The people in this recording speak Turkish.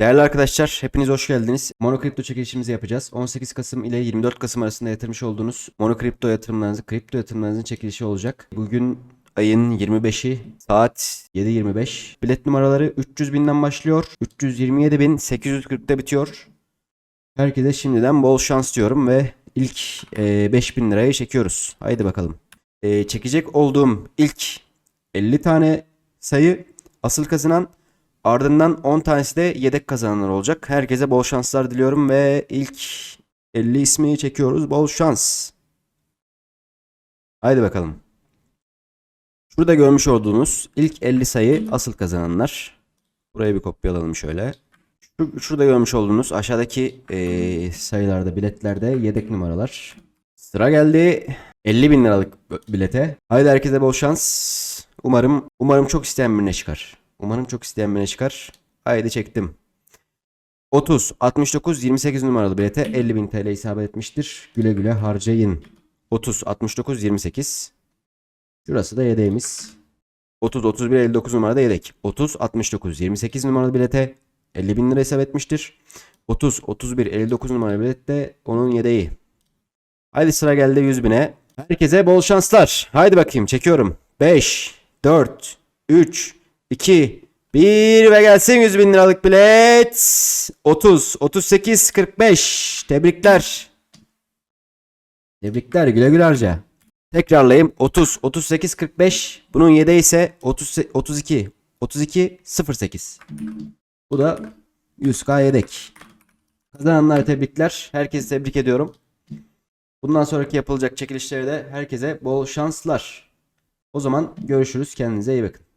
Değerli arkadaşlar, hepiniz hoş geldiniz. Monokripto çekilişimizi yapacağız. 18 Kasım ile 24 Kasım arasında yatırmış olduğunuz monokripto yatırımlarınızı, kripto yatırımlarınızın çekilişi olacak. Bugün ayın 25'i saat 7.25. Bilet numaraları 300 binden başlıyor. 327.840'da bitiyor. Herkese şimdiden bol şans diyorum ve ilk e, 5000 lirayı çekiyoruz. Haydi bakalım. E, çekecek olduğum ilk 50 tane sayı asıl kazanan ardından 10 tanesi de yedek kazananlar olacak. Herkese bol şanslar diliyorum ve ilk 50 ismi çekiyoruz. Bol şans. Haydi bakalım. Şurada görmüş olduğunuz ilk 50 sayı asıl kazananlar. Burayı bir kopyalayalım şöyle. Şu, şurada görmüş olduğunuz aşağıdaki eee, sayılarda biletlerde yedek numaralar. Sıra geldi 50 bin liralık bilete. Haydi herkese bol şans. Umarım umarım çok isteyen birine çıkar. Umarım çok isteyen birine çıkar. Haydi çektim. 30, 69, 28 numaralı bilete 50 bin TL isabet etmiştir. Güle güle harcayın. 30, 69, 28. Şurası da yedeğimiz. 30, 31, 59 numarada yedek. 30, 69, 28 numaralı bilete 50 bin lira hesap etmiştir. 30, 31, 59 numaralı bilet de onun yedeği. Haydi sıra geldi 100 bine. Herkese bol şanslar. Haydi bakayım çekiyorum. 5, 4, 3, 2, 1 ve gelsin 100 bin liralık bilet. 30, 38, 45. Tebrikler. Tebrikler güle güle harca. Tekrarlayayım. 30, 38, 45. Bunun yedeği ise 30, 32, 32, 08. Bu da 100k yedek. Kazananlara tebrikler. Herkesi tebrik ediyorum. Bundan sonraki yapılacak çekilişlere de herkese bol şanslar. O zaman görüşürüz. Kendinize iyi bakın.